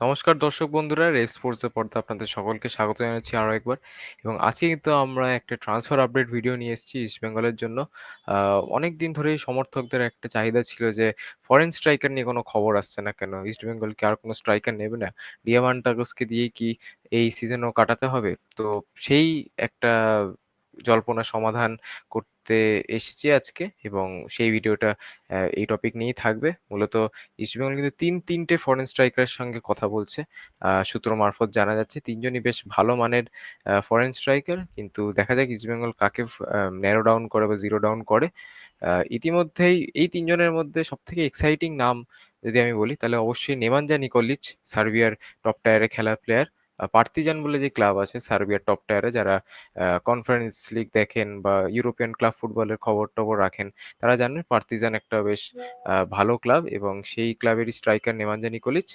নমস্কার দর্শক বন্ধুরা, রেস স্পোর্টসের পর্দায় আপনাদের সকলকে স্বাগত জানাচ্ছি আরও একবার। এবং আজকে কিন্তু আমরা একটা ট্রান্সফার আপডেট ভিডিও নিয়ে এসেছি ইস্টবেঙ্গলের জন্য। অনেক দিন ধরেই সমর্থকদের একটা চাহিদা ছিল যে ফরেন স্ট্রাইকার নিয়ে কোনো খবর আসছে না কেন? ইস্টবেঙ্গল কি আর কোনো স্ট্রাইকার নেবে না? ডিয়ামান্টাগোসকে দিয়েই কি এই সিজনও কাটাতে হবে? তো সেই একটা জল্পনার সমাধান করতে এসেছি আজকে এবং সেই ভিডিওটা এই টপিক নিয়েই থাকবে। মূলত ইস্টবেঙ্গল কিন্তু তিন তিনটে ফরেন স্ট্রাইকারের সঙ্গে কথা বলছে। সূত্র মারফত জানা যাচ্ছে তিনজনই বেশ ভালো মানের ফরেন স্ট্রাইকার। কিন্তু দেখা যাক ইস্টবেঙ্গল কাকে ন্যারো ডাউন করে বা জিরো ডাউন করে। ইতিমধ্যেই এই ৩ জনের মধ্যে সবথেকে এক্সাইটিং নাম যদি আমি বলি তাহলে অবশ্যই নেমাঞ্জা নিকোলিচ, সার্বিয়ার টপ টায়ারে খেলা প্লেয়ার। আ পার্তিজান বলে যে ক্লাব আছে সার্বিয়ার টপ টায়ারে যারা কনফারেন্স লিগ দেখেন বা ইউরোপিয়ান ক্লাব ফুটবলের খবর-টবর রাখেন, তারা জানেন পার্তিজান একটা বেশ ভালো ক্লাব এবং সেই ক্লাবেরই স্ট্রাইকার নেমাঞ্জা নিকোলিচ।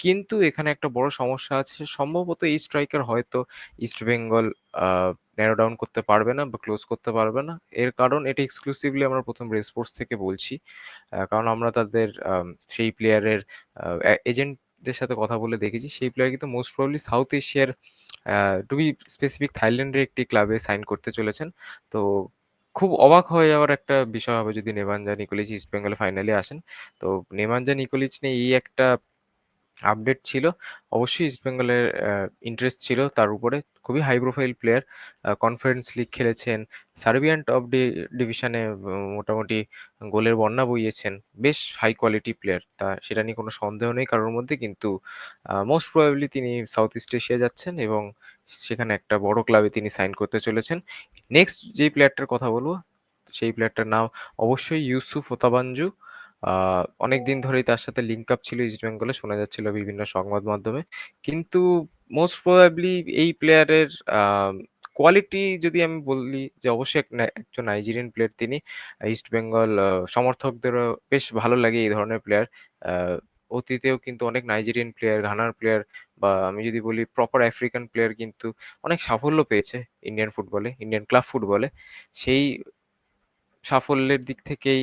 কিন্তু এখানে একটা বড় সমস্যা আছে। সম্ভবত এই স্ট্রাইকার হয়তো ইস্টবেঙ্গল আ ন্যারো ডাউন করতে পারবে না বা ক্লোজ করতে পারবে না। এর কারণ এটা এক্সক্লুসিভলি আমরা প্রথম রেসপোর্টস থেকে বলছি। কারণ আমরা তাদের সেই প্লেয়ারের আ এজেন্টদের সাথে কথা বলে দেখেছি। সেই প্লেয়ার কিন্তু মোস্ট প্রবলি সাউথ এশিয়ার টু বি স্পেসিফিক থাইল্যান্ডের একটি ক্লাবে সাইন করতে চলেছেন। তো খুব অবাক হয়ে যাওয়ার একটা বিষয় হবে যদি নেমানজা নিকোলিচ ইস্ট বেঙ্গলে ফাইনালে আসেন। তো নেমানজা নিকোলিচ নিয়ে এই একটা আপডেট ছিল। অবশ্যই ইস্টবেঙ্গলের অ্যা ইন্টারেস্ট ছিল তার উপরে। খুবই high profile player. Conference league খেলেছেন। সার্বিয়ান টপ ডিভিশনে মোটামুটি গোলের বন্যা বইয়েছেন। বেশ হাই কোয়ালিটি প্লেয়ার। তা সেটা নিয়ে কোনো সন্দেহ নেই কারোর মধ্যে। কিন্তু মোস্ট প্রবাবলি তিনি সাউথ ইস্ট এশিয়া যাচ্ছেন এবং সেখানে একটা বড় ক্লাবে তিনি সাইন করতে চলেছেন। নেক্সট যেই প্লেয়ারটার কথা বলব, সেই প্লেয়ারটার নাম অবশ্যই ইউসুফ ওতাবাঞ্জু। আ অনেকদিন ধরেই তার সাথে লিঙ্ক আপ ছিল ইস্টবেঙ্গলে শোনা যাচ্ছিল বিভিন্ন সংবাদ মাধ্যমে। কিন্তু মোস্ট প্রবাবলি এই প্লেয়ারের কোয়ালিটি যদি আমি বলি যে অবশ্যই একজন নাইজেরিয়ান প্লেয়ার তিনি। ইস্টবেঙ্গল আ সমর্থকদেরও বেশ ভালো লাগে এই ধরনের প্লেয়ার। অতীতেও কিন্তু অনেক নাইজেরিয়ান প্লেয়ার, ঘানার প্লেয়ার বা আমি যদি বলি প্রপার আফ্রিকান প্লেয়ার কিন্তু অনেক সাফল্য পেয়েছে ইন্ডিয়ান ফুটবলে, ইন্ডিয়ান ক্লাব ফুটবলে। সেই সাফল্যের দিক থেকেই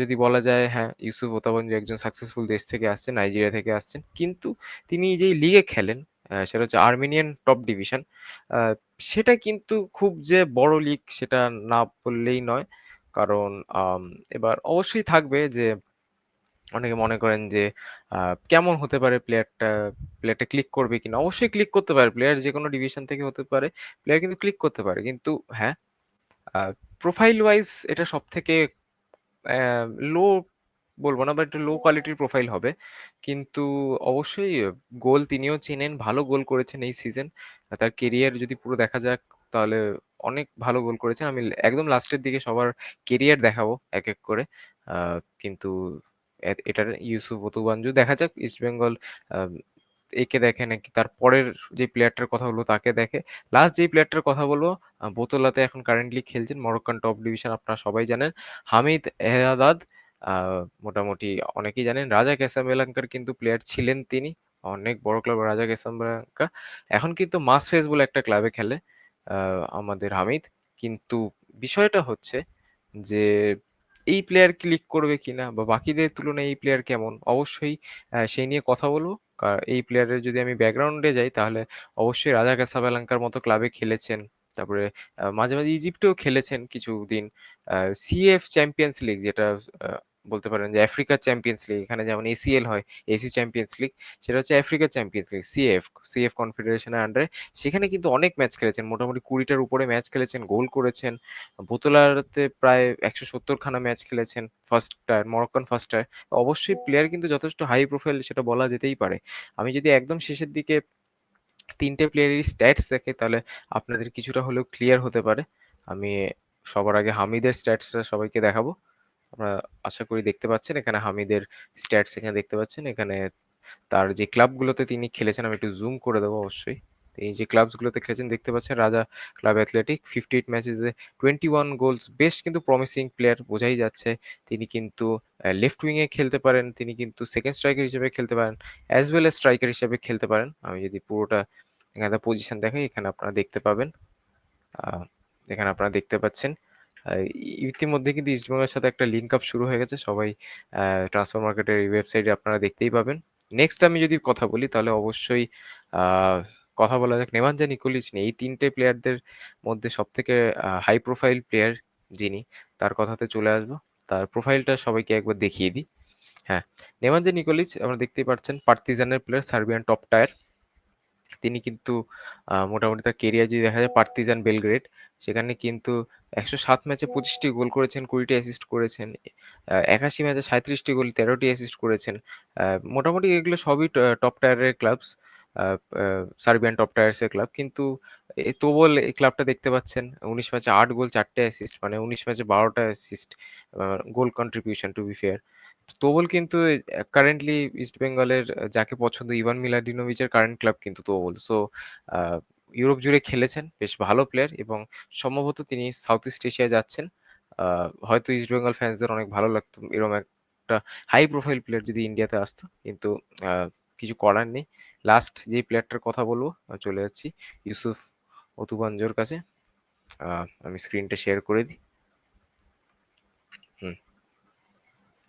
যদি বলা যায় হ্যাঁ, ইউসুফ ওতাবাঞ্জু একজন সাকসেসফুল দেশ থেকে আসছেন, নাইজেরিয়া থেকে আসছেন। কিন্তু তিনি যেই লিগে খেলেন সেটা হচ্ছে আর্মেনিয়ান টপ ডিভিশন। সেটা কিন্তু খুব যে বড় লিগ সেটা না বললেই নয়। কারণ এবার অবশ্যই থাকবে যে অনেকে মনে করেন যে কেমন হতে পারে প্লেয়ারটা, প্লেয়ারটা ক্লিক করবে কিনা? অবশ্যই ক্লিক করতে পারে। প্লেয়ার যে কোনো ডিভিশন থেকে হতে পারে। প্লেয়ার কিন্তু ক্লিক করতে পারে। কিন্তু হ্যাঁ, প্রোফাইল ওয়াইজ এটা সবথেকে অ্যা লো বলব না, বা বাট লো কোয়ালিটির প্রোফাইল হবে। কিন্তু অবশ্যই গোল তিনিও চেনেন, ভালো গোল করেছেন এই সিজন। তার কেরিয়ার যদি পুরো দেখা যাক তাহলে অনেক ভালো গোল করেছেন। আমি একদম লাস্টের দিকে সবার কেরিয়ার দেখাবো এক, এক করে। কিন্তু এটার ইউসুফ ওতুবাঞ্জু দেখা যাক ইস্টবেঙ্গল আ একে দেখে নাকি, তার পরের যে প্লেয়ারটার কথা বলব তাকে দেখে। লাস্ট যেই প্লেয়ারটার কথা বলব বোতলাতে এখন কারেন্টলি খেলছেন মরক্কান টপ ডিভিশন আপনারা সবাই জানেন। হামিদ এহদাদ মোটামুটি অনেকেই জানেন রাজা ক্যাসাব্লাঙ্কার কিন্তু প্লেয়ার ছিলেন তিনি। অনেক বড় ক্লাব রাজা ক্যাসাব্লাঙ্কা। এখন কিন্তু মাস ফেস বলে একটা ক্লাবে খেলে আমাদের হামিদ। কিন্তু বিষয়টা হচ্ছে যে, এই প্লেয়ার ক্লিক করবে কিনা বা বাকিদের তুলনায় এই প্লেয়ার কেমন? অবশ্যই সেই নিয়ে কথা বলব। এই প্লেয়ারের যদি আমি ব্যাকগ্রাউন্ডে যাই তাহলে অবশ্যই রাজা কাসাবালাঙ্কার মতো ক্লাবে খেলেছেন। তারপরে মাঝে, মাঝে ইজিপ্টেও খেলেছেন কিছুদিন। সিএফ চ্যাম্পিয়ন্স লিগ যেটা বলতে পারেন যে আফ্রিকার চ্যাম্পিয়ন্স লিগ। এখানে যেমন এসিএল হয়, এসি চ্যাম্পিয়ন্স লিগ। সেটা হচ্ছে আফ্রিকার চ্যাম্পিয়ন্স লিগ, সিএফ, সিএফ কনফেডারেশনের আন্ডারে। সেখানে কিন্তু অনেক ম্যাচ খেলেছেন। মোটামুটি কুড়িটার উপরে ম্যাচ খেলেছেন, গোল করেছেন। বোতলাতে প্রায় ১৭০ খানা ম্যাচ খেলেছেন first tier, Moroccan first tier. অবশ্যই প্লেয়ার কিন্তু যথেষ্ট হাই প্রোফাইল সেটা বলা যেতেই পারে। আমি যদি একদম শেষের দিকে ৩ টে প্লেয়ারেরই স্ট্যাটস দেখে তাহলে আপনাদের কিছুটা হলেও ক্লিয়ার হতে পারে। আমি সবার আগে হামিদের স্ট্যাটসটা সবাইকে দেখাবো। আপনারা আশা করি দেখতে পাচ্ছেন। এখানে হামিদের স্ট্যাটস এখানে দেখতে পাচ্ছেন। এখানে তার যে ক্লাবগুলোতে তিনি খেলেছেন, আমি একটু জুম করে দেবো অবশ্যই। এই যে ক্লাবস গুলোতে খেলেছেন, দেখতে পাচ্ছেন রাজা ক্লাব অ্যাথলেটিক 58 ম্যাচেসে 21 গোলস বেশ কিন্তু প্রমিসিং প্লেয়ার বোঝাই যাচ্ছে। তিনি কিন্তু লেফট উইং এ খেলতে পারেন। তিনি কিন্তু সেকেন্ড স্ট্রাইকার হিসেবে খেলতে পারেন। অ্যাজ ওয়েল অ্যাজ স্ট্রাইকার হিসেবে খেলতে পারেন। আমি যদি পুরোটা এখানে পজিশন দেখাই, এখানে আপনারা দেখতে পাবেন। এখানে আপনারা দেখতে পাচ্ছেন। ইতিমধ্যে কিন্তু ইস্টবেঙ্গলের সাথে একটা লিঙ্ক আপ শুরু হয়ে গেছে। সবাই ট্রান্সফার মার্কেটের এই ওয়েবসাইটে আপনারা দেখতেই পাবেন। নেক্সট আমি যদি কথা বলি তাহলে অবশ্যই কথা বলা যাক নেমাঞ্জা নিকোলিচ নিয়ে। এই তিনটে প্লেয়ারদের মধ্যে সব থেকে হাই প্রোফাইল প্লেয়ার যিনি তার কথাতে চলে আসব। তার প্রোফাইলটা সবাইকে একবার দেখিয়ে দিই। হ্যাঁ, নেমাঞ্জা নিকোলিচ আমরা দেখতেই পাচ্ছেন পার্টিজানের প্লেয়ার সার্বিয়ান টপ টায়ার। তিনি কিন্তু মোটামুটি তার কেরিয়ার যদি দেখা যায় পার্তিজান বেলগ্রেড সেখানে কিন্তু ১০৭ ম্যাচে পঁচিশটি গোল করেছেন, কুড়িটি অ্যাসিস্ট করেছেন। একাশি ম্যাচে ৩৭ টি গোল, তেরোটি অ্যাসিস্ট করেছেন। মোটামুটি এগুলো সবই টপ টায়ারের ক্লাবস। সার্বিয়ান টপ টায়ারস এর ক্লাব। কিন্তু এ তোবল এই ক্লাবটা দেখতে পাচ্ছেন ১৯ ম্যাচে আট গোল চারটে অ্যাসিস্ট মানে ১৯ ম্যাচে বারোটা assist goal contribution to be fair. তোবল কিন্তু কারেন্টলি ইস্ট বেঙ্গলের যাকে পছন্দ ইভান মিলাডিনোভিচের কারেন্ট ক্লাব কিন্তু তোবল। সো ইউরোপ জুড়ে খেলেছেন। বেশ ভালো প্লেয়ার এবং সম্ভবত তিনি সাউথ ইস্ট এশিয়ায় যাচ্ছেন। হয়তো ইস্ট বেঙ্গল ফ্যান্সদের অনেক ভালো লাগতো এরকম একটা হাই প্রোফাইল প্লেয়ার যদি ইন্ডিয়াতে আসতো। কিন্তু কিছু করার নেই। লাস্ট যে প্লেয়ারটার কথা বলব চলে যাচ্ছি ইউসুফ ওতুবাঞ্জোর কাছে। আমি স্ক্রিনটা শেয়ার করে দিই।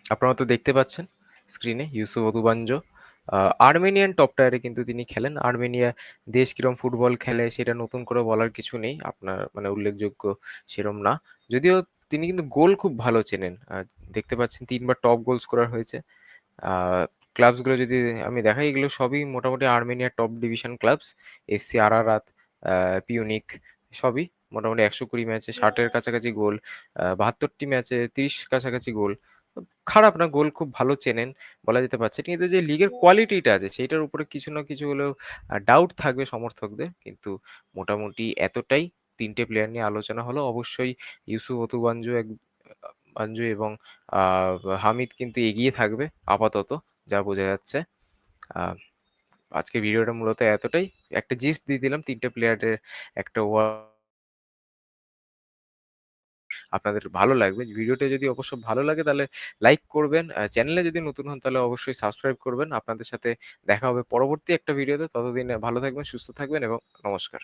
আপনারা তো দেখতে পাচ্ছেন স্ক্রিনে ইউসুফ ওতুবাঞ্জো। আ আর্মেনিয়ান টপ টায়ারে কিন্তু তিনি খেলেন। আর্মেনিয়া দেশ কিরম ফুটবল খেলে সেটা নতুন করে বলার কিছু নেই। আপনার মানে উল্লেখযোগ্য সেরম না। যদিও তিনি কিন্তু গোল খুব ভালো চেনেন। দেখতে পাচ্ছেন তিনবার টপ গোল স্কোরার হয়েছে। ক্লাবসগুলো যদি আমি দেখাই এগুলো সবই মোটামুটি আর্মেনিয়ার top division clubs. FC Ararat, Pyunik সবই মোটামুটি ১২০ ম্যাচে ষাটের কাছাকাছি গোল। বাহাত্তরটি ম্যাচে ৩০ কাছাকাছি গোল। খারাপ না, গোল খুব ভালো চেনেন বলা যেতে পারছে। কিন্তু যে লিগের কোয়ালিটিটা আছে সেটার উপরে কিছু না কিছু হলেও ডাউট থাকবে সমর্থকদের। কিন্তু মোটামুটি এতটাই তিনটে প্লেয়ার নিয়ে আলোচনা হলো। অবশ্যই ইউসুফ ওতুবাঞ্জো এক, বাঞ্জো এবং হামিদ কিন্তু এগিয়ে থাকবে আপাতত, যা বোঝা যাচ্ছে। আ আজকের ভিডিওটা মূলত এতটাই। একটা জিস্ট দিয়ে দিলাম, তিনটে প্লেয়ারের একটা ওয়া আপনাদের ভালো লাগবে। ভিডিওটা যদি অবশ্য ভালো লাগে তাহলে লাইক করবেন। চ্যানেলে যদি নতুন হন তাহলে অবশ্যই সাবস্ক্রাইব করবেন। আপনাদের সাথে দেখা হবে পরবর্তী একটা ভিডিওতে। ততদিন ভালো থাকবেন, সুস্থ থাকবেন এবং নমস্কার।